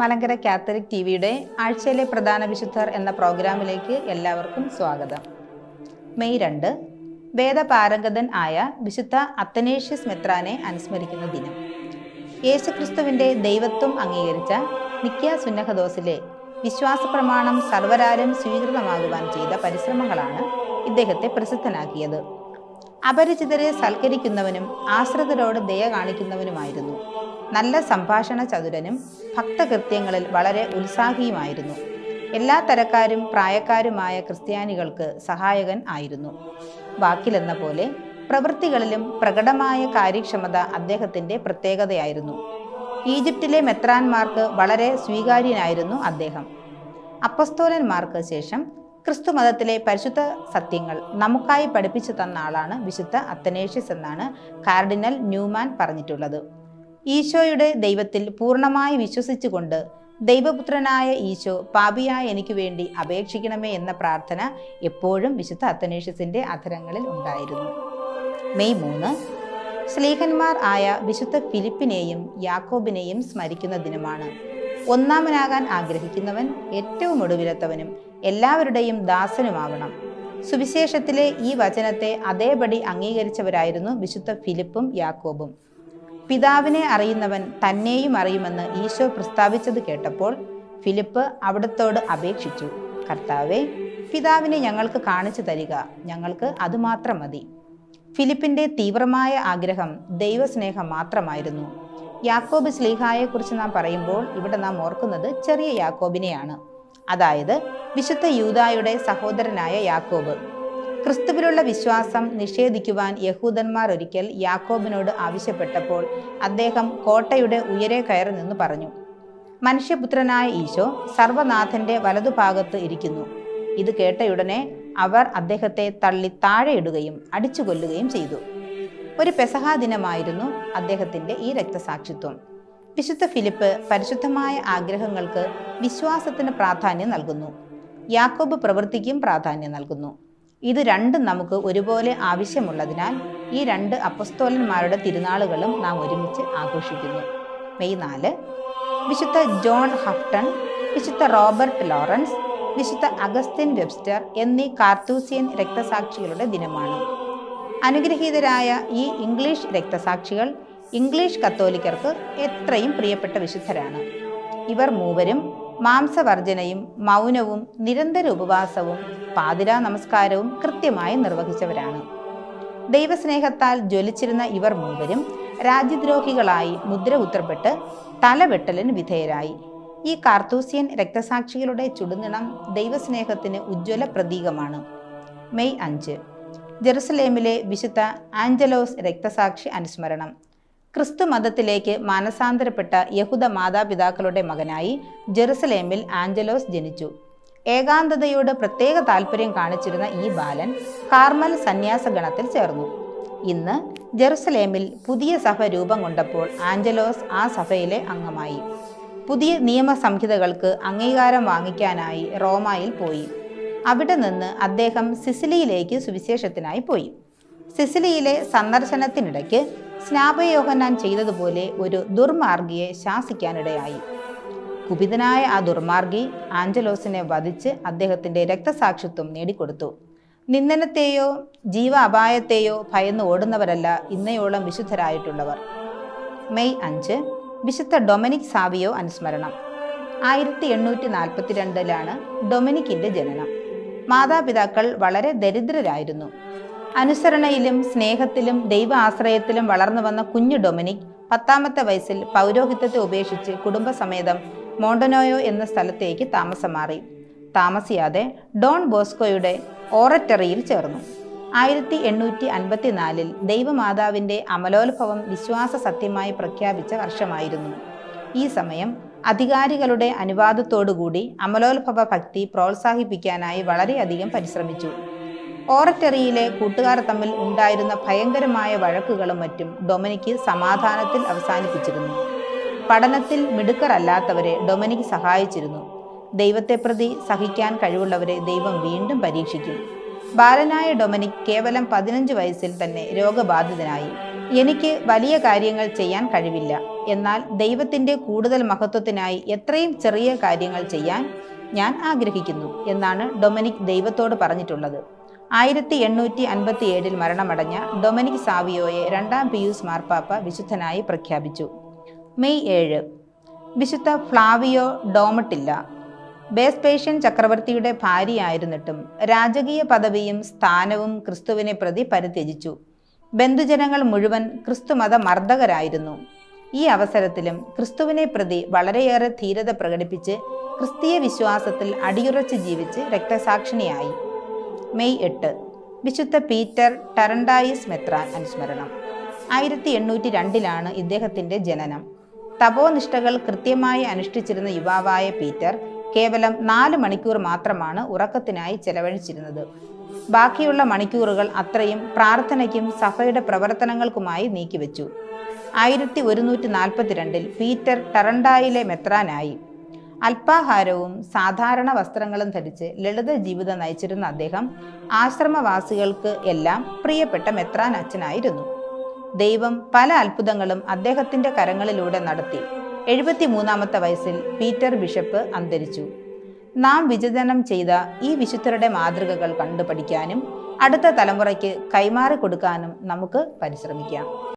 Malankara Catholic T വിയുടെ ആഴ്ചയിലെ പ്രധാന വിശുദ്ധർ എന്ന പ്രോഗ്രാമിലേക്ക് എല്ലാവർക്കും സ്വാഗതം. മെയ് രണ്ട് വേദപാരംഗതൻ ആയ വിശുദ്ധ അത്തനേഷ്യസ് മെത്രാനെ അനുസ്മരിക്കുന്ന ദിനം. യേശുക്രിസ്തുവിന്റെ ദൈവത്വം അംഗീകരിച്ച നിക്യ സുന്നഹദോസിലെ വിശ്വാസ പ്രമാണം സർവരാരും സ്വീകൃതമാകുവാൻ ചെയ്ത പരിശ്രമങ്ങളാണ് ഇദ്ദേഹത്തെ പ്രസിദ്ധനാക്കിയത്. അപരിചിതരെ സൽക്കരിക്കുന്നവനും ആശ്രിതരോട് ദയ കാണിക്കുന്നവനുമായിരുന്നു. നല്ല സംഭാഷണ ചതുരനും ഭക്തകൃത്യങ്ങളിൽ വളരെ ഉത്സാഹിയുമായിരുന്നു. എല്ലാ തരക്കാരും പ്രായക്കാരുമായ ക്രിസ്ത്യാനികൾക്ക് സഹായകൻ ആയിരുന്നു. വാക്കിലെന്ന പോലെ പ്രവൃത്തികളിലും പ്രകടമായ കാര്യക്ഷമത അദ്ദേഹത്തിന്റെ പ്രത്യേകതയായിരുന്നു. ഈജിപ്തിലെ മെത്രാന്മാർക്ക് വളരെ സ്വീകാര്യനായിരുന്നു അദ്ദേഹം. അപ്പസ്തോലന്മാർക്ക് ശേഷം ക്രിസ്തു മതത്തിലെ പരിശുദ്ധ സത്യങ്ങൾ നമുക്കായി പഠിപ്പിച്ചു തന്ന ആളാണ് വിശുദ്ധ അത്തനേഷ്യസ് എന്നാണ് കാർഡിനൽ ന്യൂമാൻ പറഞ്ഞിട്ടുള്ളത്. ഈശോയുടെ ദൈവത്തിൽ പൂർണമായി വിശ്വസിച്ചുകൊണ്ട് ദൈവപുത്രനായ ഈശോ പാപിയായ എനിക്ക് വേണ്ടി അപേക്ഷിക്കണമേ എന്ന പ്രാർത്ഥന എപ്പോഴും വിശുദ്ധ അത്തനേഷ്യസിന്റെ അധരങ്ങളിൽ ഉണ്ടായിരുന്നു. മെയ് മൂന്ന് സ്ലീഹന്മാർ ആയ വിശുദ്ധ ഫിലിപ്പിനെയും യാക്കോബിനെയും സ്മരിക്കുന്ന ദിനമാണ്. ഒന്നാമനാകാൻ ആഗ്രഹിക്കുന്നവൻ ഏറ്റവും ഒടുവിലത്തവനും എല്ലാവരുടെയും ദാസനുമാവണം. സുവിശേഷത്തിലെ ഈ വചനത്തെ അതേപടി അംഗീകരിച്ചവരായിരുന്നു വിശുദ്ധ ഫിലിപ്പും യാക്കോബും. പിതാവിനെ അറിയുന്നവൻ തന്നെയും അറിയുമെന്ന് ഈശോ പ്രസ്താവിച്ചത് കേട്ടപ്പോൾ ഫിലിപ്പ് അവിടത്തോട് അപേക്ഷിച്ചു. കർത്താവെ പിതാവിനെ ഞങ്ങൾക്ക് കാണിച്ചു തരിക. ഞങ്ങൾക്ക് അതുമാത്രം മതി. ഫിലിപ്പിന്റെ തീവ്രമായ ആഗ്രഹം ദൈവസ്നേഹം മാത്രമായിരുന്നു. യാക്കോബ് സ്ലീഹായെക്കുറിച്ച് നാം പറയുമ്പോൾ ഇവിടെ നാം ഓർക്കുന്നത് ചെറിയ യാക്കോബിനെയാണ്. അതായത് വിശുദ്ധ യൂതായുടെ സഹോദരനായ യാക്കോബ്. ക്രിസ്തുവിലുള്ള വിശ്വാസം നിഷേധിക്കുവാൻ യഹൂദന്മാർ ഒരിക്കൽ യാക്കോബിനോട് ആവശ്യപ്പെട്ടപ്പോൾ അദ്ദേഹം കോട്ടയുടെ ഉയരെ കയറി നിന്ന് പറഞ്ഞു മനുഷ്യപുത്രനായ ഈശോ സർവനാഥന്റെ വലതുഭാഗത്ത് ഇരിക്കുന്നു ഇത് കേട്ടയുടനെ അവർ അദ്ദേഹത്തെ തള്ളി താഴെയിടുകയും അടിച്ചു കൊല്ലുകയും ചെയ്തു. ഒരു പെസഹാ ദിനമായിരുന്നു അദ്ദേഹത്തിന്റെ ഈ രക്തസാക്ഷിത്വം. വിശുദ്ധ ഫിലിപ്പ് പരിശുദ്ധമായ ആഗ്രഹങ്ങൾക്ക് വിശ്വാസത്തിന് പ്രാധാന്യം നൽകുന്നു. യാക്കോബ് പ്രവൃത്തിക്കും പ്രാധാന്യം നൽകുന്നു. ഇത് രണ്ടും നമുക്ക് ഒരുപോലെ ആവശ്യമുള്ളതിനാൽ ഈ രണ്ട് അപ്പസ്തോലന്മാരുടെ തിരുനാളുകളും നാം ഒരുമിച്ച് ആഘോഷിക്കുന്നു. മെയ് നാല് വിശുദ്ധ ജോൺ ഹഫ്റ്റൺ വിശുദ്ധ റോബർട്ട് ലോറൻസ് വിശുദ്ധ അഗസ്റ്റിൻ വെബ്സ്റ്റർ എന്നീ കാർത്തൂസിയൻ രക്തസാക്ഷികളുടെ ദിനമാണ്. അനുഗ്രഹീതരായ ഈ ഇംഗ്ലീഷ് രക്തസാക്ഷികൾ ഇംഗ്ലീഷ് കത്തോലിക്കർക്ക് എത്രയും പ്രിയപ്പെട്ട വിശുദ്ധരാണ്. ഇവർ മൂവരും മാംസവർജനയും മൗനവും നിരന്തര ഉപവാസവും പാതിരാ നമസ്കാരവും കൃത്യമായി നിർവഹിച്ചവരാണ്. ദൈവസ്നേഹത്താൽ ജ്വലിച്ചിരുന്ന ഇവർ മൂവരും രാജ്യദ്രോഹികളായി മുദ്ര ഉത്തരപ്പെട്ട് തലവെട്ടലിന് വിധേയരായി. ഈ കാർത്തൂസ്യൻ രക്തസാക്ഷികളുടെ ചുടുനിണം ദൈവസ്നേഹത്തിന് ഉജ്ജ്വല പ്രതീകമാണ്. മെയ് അഞ്ച്. ജെറുസലേമിലെ വിശുദ്ധ ആഞ്ചലോസ് രക്തസാക്ഷി അനുസ്മരണം. ക്രിസ്തു മതത്തിലേക്ക് മാനസാന്തരപ്പെട്ട യഹൂദ മാതാപിതാക്കളുടെ മകനായി ജെറുസലേമിൽ ആഞ്ചലോസ് ജനിച്ചു. ഏകാന്തതയോട് പ്രത്യേക താല്പര്യം കാണിച്ചിരുന്ന ഈ ബാലൻ കാർമൽ സന്യാസ ഗണത്തിൽ ചേർന്നു. ഇന്ന് ജെറുസലേമിൽ പുതിയ സഭ രൂപം കൊണ്ടപ്പോൾ ആഞ്ചലോസ് ആ സഭയിലെ അംഗമായി. പുതിയ നിയമ സംഹിതകൾക്ക് അംഗീകാരം വാങ്ങിക്കാനായി റോമായിൽ പോയി. അവിടെ നിന്ന് അദ്ദേഹം സിസിലിയിലേക്ക് സുവിശേഷത്തിനായി പോയി. സിസിലിയിലെ സന്ദർശനത്തിനിടയ്ക്ക് സ്നാപയോഹന്നാൻ ചെയ്തതുപോലെ ഒരു ദുർമാർഗിയെ ശാസിക്കാനിടയായി. കുപിതനായ ആ ദുർമാർഗി ആഞ്ചലോസിനെ വധിച്ച് അദ്ദേഹത്തിന്റെ രക്തസാക്ഷിത്വം നേടിക്കൊടുത്തു. നിന്ദനത്തെയോ ജീവ അപായത്തെയോ ഭയന്ന് ഓടുന്നവരല്ല ഇന്നയോളം വിശുദ്ധരായിട്ടുള്ളവർ. മെയ് അഞ്ച് വിശുദ്ധ ഡൊമിനിക് സാവിയോ അനുസ്മരണം. ആയിരത്തി എണ്ണൂറ്റി നാൽപ്പത്തിരണ്ടിലാണ് ഡൊമിനിക്കിന്റെ ജനനം. മാതാപിതാക്കൾ വളരെ ദരിദ്രരായിരുന്നു. അനുസരണയിലും സ്നേഹത്തിലും ദൈവ ആശ്രയത്തിലും വളർന്നു വന്ന കുഞ്ഞു ഡൊമിനിക് പത്താമത്തെ വയസ്സിൽ പൗരോഹിത്യത്തെ ഉപേക്ഷിച്ച് കുടുംബസമേതം മോണ്ടനോയോ എന്ന സ്ഥലത്തേക്ക് താമസം മാറി താമസിയാതെ ഡോൺ ബോസ്കോയുടെ ഓററ്ററിയിൽ ചേർന്നു. ആയിരത്തി എണ്ണൂറ്റി അൻപത്തിനാലിൽ ദൈവമാതാവിന്റെ അമലോത്ഭവം വിശ്വാസ സത്യമായി പ്രഖ്യാപിച്ച വർഷമായിരുന്നു. ഈ സമയം അധികാരികളുടെ അനുവാദത്തോടുകൂടി അമലോത്ഭവ ഭക്തി പ്രോത്സാഹിപ്പിക്കാനായി വളരെയധികം പരിശ്രമിച്ചു. ഓററ്ററിയിലെ കൂട്ടുകാർ തമ്മിൽ ഉണ്ടായിരുന്ന ഭയങ്കരമായ വഴക്കുകളും മറ്റും ഡൊമിനിക്ക് സമാധാനത്തിൽ അവസാനിപ്പിച്ചിരുന്നു. പഠനത്തിൽ മിടുക്കറല്ലാത്തവരെ ഡൊമിനിക് സഹായിച്ചിരുന്നു. ദൈവത്തെ പ്രതി സഹിക്കാൻ കഴിവുള്ളവരെ ദൈവം വീണ്ടും പരീക്ഷിക്കും. ബാലനായ ഡൊമിനിക് കേവലം പതിനഞ്ച് വയസ്സിൽ തന്നെ രോഗബാധിതനായി. എനിക്ക് വലിയ കാര്യങ്ങൾ ചെയ്യാൻ കഴിവില്ല. എന്നാൽ ദൈവത്തിന്റെ കൂടുതൽ മഹത്വത്തിനായി എത്രയും ചെറിയ കാര്യങ്ങൾ ചെയ്യാൻ ഞാൻ ആഗ്രഹിക്കുന്നു എന്നാണ് ഡൊമിനിക് ദൈവത്തോട് പറഞ്ഞിട്ടുള്ളത്. ആയിരത്തി എണ്ണൂറ്റി അൻപത്തി ഏഴിൽ മരണമടഞ്ഞ ഡൊമിനിക് സാവിയോയെ രണ്ടാം പിയൂസ് മാർപ്പാപ്പ വിശുദ്ധനായി പ്രഖ്യാപിച്ചു. മെയ് ഏഴ്. വിശുദ്ധ ഫ്ലാവിയോ ഡോമട്ടില്ല. ബേസ്പേഷ്യൻ ചക്രവർത്തിയുടെ ഭാര്യയായിരുന്നിട്ടും രാജകീയ പദവിയും സ്ഥാനവും ക്രിസ്തുവിനെ പ്രതി പരിത്യജിച്ചു. ബന്ധുജനങ്ങൾ മുഴുവൻ ക്രിസ്തുമത മർദ്ദകരായിരുന്നു ഈ അവസരത്തിലും ക്രിസ്തുവിനെ പ്രതി വളരെയേറെ ധീരത പ്രകടിപ്പിച്ച് ക്രിസ്തീയ വിശ്വാസത്തിൽ അടിയുറച്ച് ജീവിച്ച് രക്തസാക്ഷിണിയായി. മെയ് എട്ട് വിശുദ്ധ പീറ്റർ ടറണ്ടായിസ് മെത്രാൻ അനുസ്മരണം. ആയിരത്തി എണ്ണൂറ്റി രണ്ടിലാണ് ഇദ്ദേഹത്തിന്റെ ജനനം. തപോനിഷ്ഠകൾ കൃത്യമായി അനുഷ്ഠിച്ചിരുന്ന യുവാവായ പീറ്റർ കേവലം നാല് മണിക്കൂർ മാത്രമാണ് ഉറക്കത്തിനായി ചെലവഴിച്ചിരുന്നത്. ബാക്കിയുള്ള മണിക്കൂറുകൾ അത്രയും പ്രാർത്ഥനയ്ക്കും സഭയുടെ പ്രവർത്തനങ്ങൾക്കുമായി നീക്കിവെച്ചു ആയിരത്തി ഒരുന്നൂറ്റി നാൽപ്പത്തിരണ്ടിൽ പീറ്റർ ടറണ്ടായിലെ മെത്രാനായി. അല്പാഹാരവും സാധാരണ വസ്ത്രങ്ങളും ധരിച്ച് ലളിത ജീവിതം നയിച്ചിരുന്ന അദ്ദേഹം ആശ്രമവാസികൾക്ക് എല്ലാം പ്രിയപ്പെട്ട മെത്രാൻ അച്ഛനായിരുന്നു. ദൈവം പല അത്ഭുതങ്ങളും അദ്ദേഹത്തിന്റെ കരങ്ങളിലൂടെ നടത്തി. എഴുപത്തിമൂന്നാമത്തെ വയസ്സിൽ പീറ്റർ ബിഷപ്പ് അന്തരിച്ചു. നാം വിചിതനം ചെയ്ത ഈ വിശുദ്ധരുടെ മാതൃകകൾ കണ്ടുപഠിക്കാനും അടുത്ത തലമുറയ്ക്ക് കൈമാറി കൊടുക്കാനും നമുക്ക് പരിശ്രമിക്കാം.